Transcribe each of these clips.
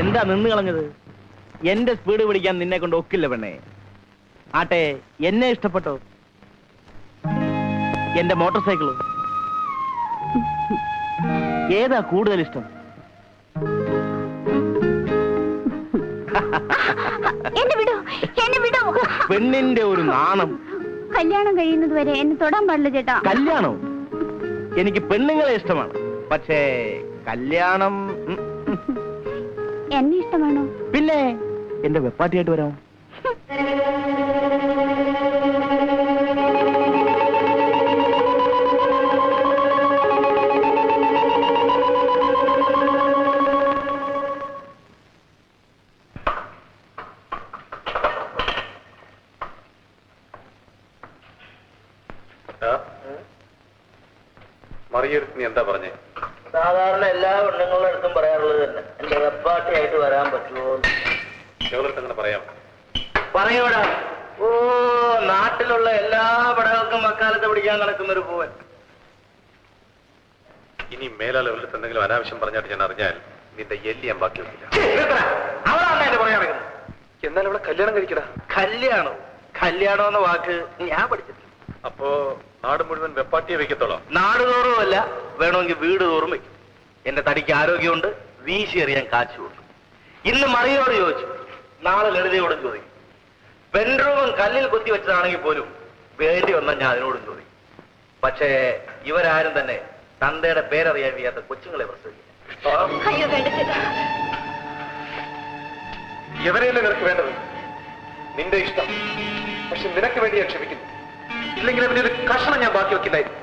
എന്താ നിന്ന് കളഞ്ഞത്? എന്റെ സ്പീഡ് പിടിക്കാൻ നിന്നെ കൊണ്ട് ഒക്കില്ല പെണ്ണേ. ആട്ടെ എന്നെ ഇഷ്ടപ്പെട്ടോ? എന്റെ മോട്ടോർ സൈക്കിൾ ഏതാ കൂടുതൽ ഇഷ്ടം? എന്നെ വിടൂ എന്നെ വിടൂ. പെണ്ണിന്റെ ഒരു നാണം. കല്യാണം കഴിയുന്നത് വരെ എന്നെ തൊടാൻ പാടില്ല ചേട്ടാ. കല്യാണം? എനിക്ക് പെണ്ണുങ്ങളെ ഇഷ്ടമാണ്. പക്ഷേ കല്യാണം. എന്നെ ഇഷ്ടമാണോ? പിന്നെ എന്റെ വെപ്പാട്ടിയായിട്ട് വരാം മറിയെടുത്ത് നീ എന്താ പറഞ്ഞേ? സാധാരണ എല്ലാ പെണ്ണുങ്ങളുടെ അടുത്തും പറയാറുള്ളത് തന്നെ. എന്റെ വെപ്പാട്ടിയായിട്ട് വരാൻ പറ്റുമോ? ഞങ്ങളടുത്തങ്ങനെ പറയാം. പറയൂടാ. ഓ നാട്ടിലുള്ള എല്ലാ പടകൾക്കും അക്കാലത്ത് പിടിക്കാൻ നടക്കുന്ന ഒരു പൂവൻ. ഇനി മേലാൽ അവരുടെ എന്തെങ്കിലും അനാവശ്യം പറഞ്ഞാൽ ഞാൻ അറിഞ്ഞാൽ നിന്റെ എല്ലി ഞാൻ ബാക്കി വെക്കില്ല. എന്നാൽ ഇവിടെ കല്യാണം കഴിക്കടാ. കല്യാണം? കല്യാണം എന്ന വാക്ക് ഞാൻ പഠിച്ചിട്ടില്ല. അപ്പോ നാട് മുഴുവൻ വെപ്പാട്ടിയെ വെക്കത്തോളോ? നാടുതോറും അല്ല വേണമെങ്കിൽ വീട് തോറും വെക്കും. എന്റെ തടിക്ക് ആരോഗ്യമുണ്ട് വീശി എറിയാൻ കൊടുത്തു. ഇന്ന് മറിയോട് ചോദിച്ചു നാളെ ലളിതയോടും ചോദിക്കും ബെഡ്റൂമും കല്ലിൽ കുത്തി വെച്ചതാണെങ്കിൽ പോലും വേണ്ടി വന്നാൽ ഞാൻ അതിനോടും ചോദിക്കും പക്ഷേ ഇവരാരും തന്നെ തന്തയുടെ പേരറിയാൻ വയ്യാത്ത കൊച്ചുങ്ങളെ പ്രസവിക്കില്ല ചേട്ടാ. എവരെയല്ലേ നിനക്ക് വേണ്ടത്? നിന്റെ ഇഷ്ടം. പക്ഷെ നിനക്ക് വേണ്ടി ഞാൻ ക്ഷമിക്കുന്നു. ഇല്ലെങ്കിൽ അവന്റെ ഒരു കഷണം ഞാൻ ബാക്കി വെക്കില്ലായിരുന്നു.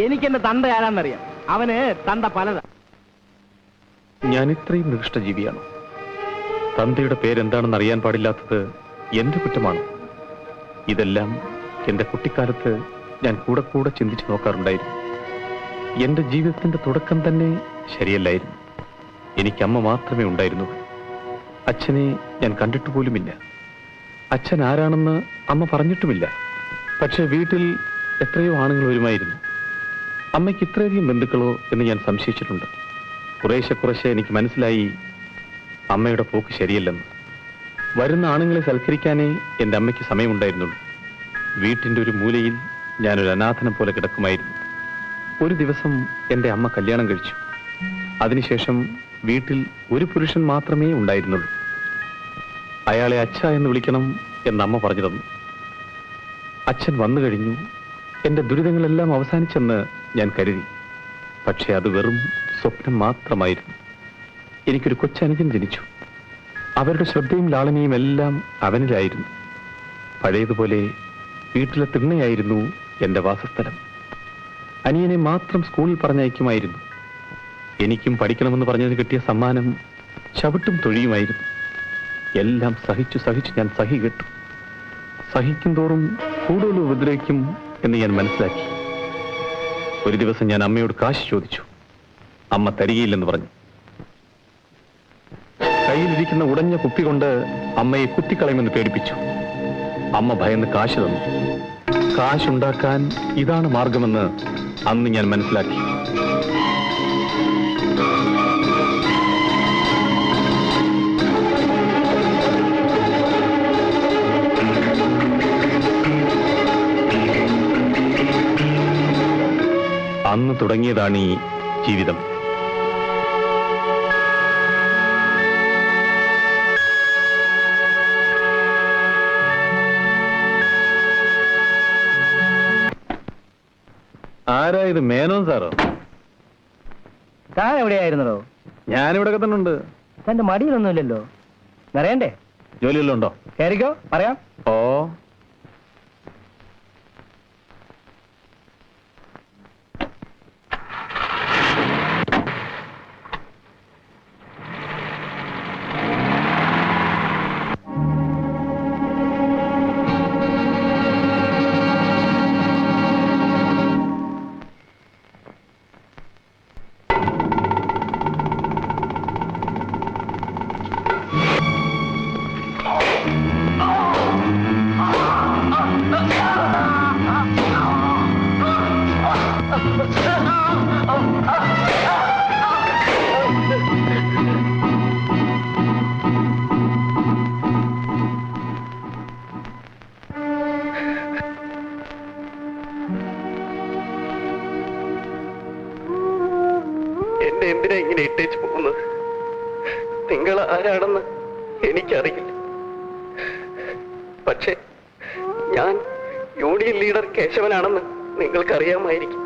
പോകാത്തവനെ എനിക്ക് എന്റെ തന്ത ആരാന്നറിയാം. അവന് തണ്ട പലതാ. ഞാൻ ഇത്രയും നികൃഷ്ടജീവിയാണ്. തന്തയുടെ പേരെന്താണെന്ന് അറിയാൻ പാടില്ലാത്തത് എന്റെ കുറ്റമാണ്. ഇതെല്ലാം എന്റെ കുട്ടിക്കാലത്ത് ഞാൻ കൂടെ കൂടെ ചിന്തിച്ചു നോക്കാറുണ്ടായിരുന്നു. എന്റെ ജീവിതത്തിന്റെ തുടക്കം തന്നെ ശരിയല്ലായിരുന്നു. എനിക്ക് അമ്മ മാത്രമേ ഉണ്ടായിരുന്നു. അച്ഛനെ ഞാൻ കണ്ടിട്ട് പോലുമില്ല. അച്ഛൻ ആരാണെന്ന് അമ്മ പറഞ്ഞിട്ടുമില്ല. പക്ഷെ വീട്ടിൽ എത്രയോ ആണുങ്ങൾ വരുമായിരുന്നു. അമ്മയ്ക്ക് ഇത്രയധികം ബന്ധുക്കളോ എന്ന് ഞാൻ സംശയിച്ചിട്ടുണ്ട്. കുറേശ്ശെ കുറേശ്ശെ എനിക്ക് മനസ്സിലായി അമ്മയുടെ പോക്ക് ശരിയല്ലെന്ന്. വരുന്ന ആണുങ്ങളെ സൽക്കരിക്കാനേ എന്റെ അമ്മയ്ക്ക് സമയമുണ്ടായിരുന്നുള്ളൂ. വീട്ടിന്റെ ഒരു മൂലയിൽ ഞാനൊരു അനാഥനം പോലെ കിടക്കുമായിരുന്നു. ഒരു ദിവസം എന്റെ അമ്മ കല്യാണം കഴിച്ചു. അതിനുശേഷം വീട്ടിൽ ഒരു പുരുഷൻ മാത്രമേ ഉണ്ടായിരുന്നുള്ളൂ. അയാളെ അച്ഛ എന്ന് വിളിക്കണം എന്ന് അമ്മ പറഞ്ഞു തന്നു. അച്ഛൻ വന്നു കഴിഞ്ഞു. എന്റെ ദുരിതങ്ങളെല്ലാം അവസാനിച്ചെന്ന് ഞാൻ കരുതി. പക്ഷെ അത് വെറും സ്വപ്നം മാത്രമായിരുന്നു. എനിക്കൊരു കൊച്ചനുജൻ ജനിച്ചു. അവരുടെ ശ്രദ്ധയും ലാളനയും എല്ലാം അവനിലായിരുന്നു. പഴയതുപോലെ വീട്ടിലെ തിണ്ണയായിരുന്നു എന്റെ വാസസ്ഥലം. അനിയനെ മാത്രം സ്കൂളിൽ പറഞ്ഞയക്കുമായിരുന്നു. എനിക്കും പഠിക്കണമെന്ന് പറഞ്ഞതിന് കിട്ടിയ സമ്മാനം ചവിട്ടും തൊഴിയുമായിരുന്നു. എല്ലാം സഹിച്ചു സഹിച്ചു ഞാൻ സഹി കെട്ടു. സഹിക്കും തോറും കൂടുതൽ ഉപദ്രവിക്കും എന്ന് ഞാൻ മനസ്സിലാക്കി. ഒരു ദിവസം ഞാൻ അമ്മയോട് കാശ് ചോദിച്ചു. അമ്മ തരികയില്ലെന്ന് പറഞ്ഞു. കയ്യിലിരിക്കുന്ന ഉടഞ്ഞ കുപ്പി കൊണ്ട് അമ്മയെ കുത്തിക്കളയുമെന്ന് പേടിപ്പിച്ചു. അമ്മ ഭയന്ന് കാശ് തന്നു. കാശുണ്ടാക്കാൻ ഇതാണ് മാർഗമെന്ന് അന്ന് ഞാൻ മനസ്സിലാക്കി. തുടങ്ങിയതാണ് ഈ ജീവിതം. ആരാ ഇത് മേനോൻ സാറോ? താൻ എവിടെയായിരുന്നോ ഞാനിവിടെ തന്നെ ഉണ്ട് തന്റെ മടിയിലൊന്നുമില്ലല്ലോ. നിറയണ്ടേ? ജോലിയെല്ലാം ഉണ്ടോ? കയറിക്കോ പറയാം. ഓ എന്നെ ഇട്ടേച്ച് പോകുന്നത്? നിങ്ങൾ ആരാണെന്ന് എനിക്കറിയില്ല. പക്ഷെ ഞാൻ യൂണിയൻ ലീഡർ കേശവനാണെന്ന് നിങ്ങൾക്കറിയാമായിരിക്കും.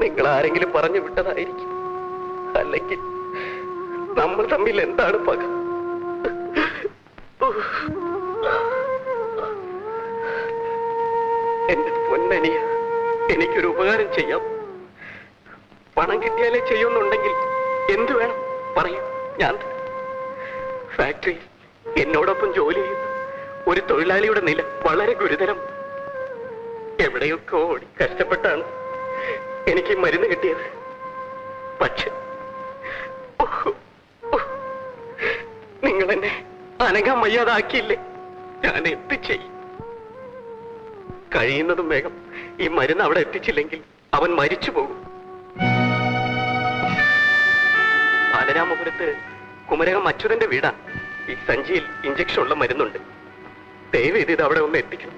നിങ്ങൾ ആരെങ്കിലും പറഞ്ഞു വിട്ടതായിരിക്കും. അല്ലെങ്കിൽ നമ്മൾ തമ്മിൽ എന്താണ് പക? എന്റെ പൊന്നനിയ എനിക്കൊരു ഉപകാരം ചെയ്യാം. പണം കിട്ടിയാലേ ചെയ്യുന്നുണ്ടെങ്കിൽ എന്തു വേണം? പറയൂ. ഞാൻ ഫാക്ടറി എന്നോടൊപ്പം ജോലി ചെയ്യുന്ന. ഒരു തൊഴിലാളിയുടെ നില വളരെ ഗുരുതരം. എവിടെയൊക്കെ ഓടി കഷ്ടപ്പെട്ടാണ് എനിക്ക് മരുന്ന് കിട്ടിയത്. പക്ഷെ നിങ്ങൾ എന്നെ അനങ്ങാൻ വയ്യാതാക്കിയില്ലേ ഞാൻ എന്ത് ചെയ്യും കഴിയുന്നതും വേഗം ഈ മരുന്ന് അവിടെ എത്തിച്ചില്ലെങ്കിൽ അവൻ മരിച്ചു പോകും ബാലരാമപുരത്ത് കുമരകം അച്യുതന്റെ വീടാ. ഈ സഞ്ചിയിൽ ഇഞ്ചക്ഷൻ ഉള്ള മരുന്നുണ്ട്. ദയവ് ഇത് അവിടെ ഒന്ന് എത്തിക്കണം.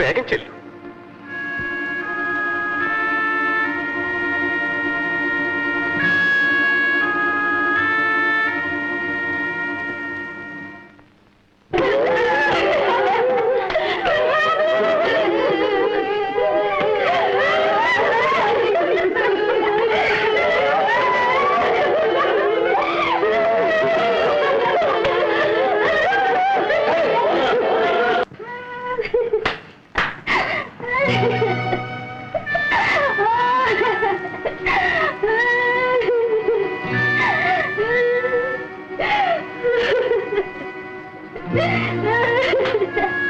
വേഗം ചെല്ലു. है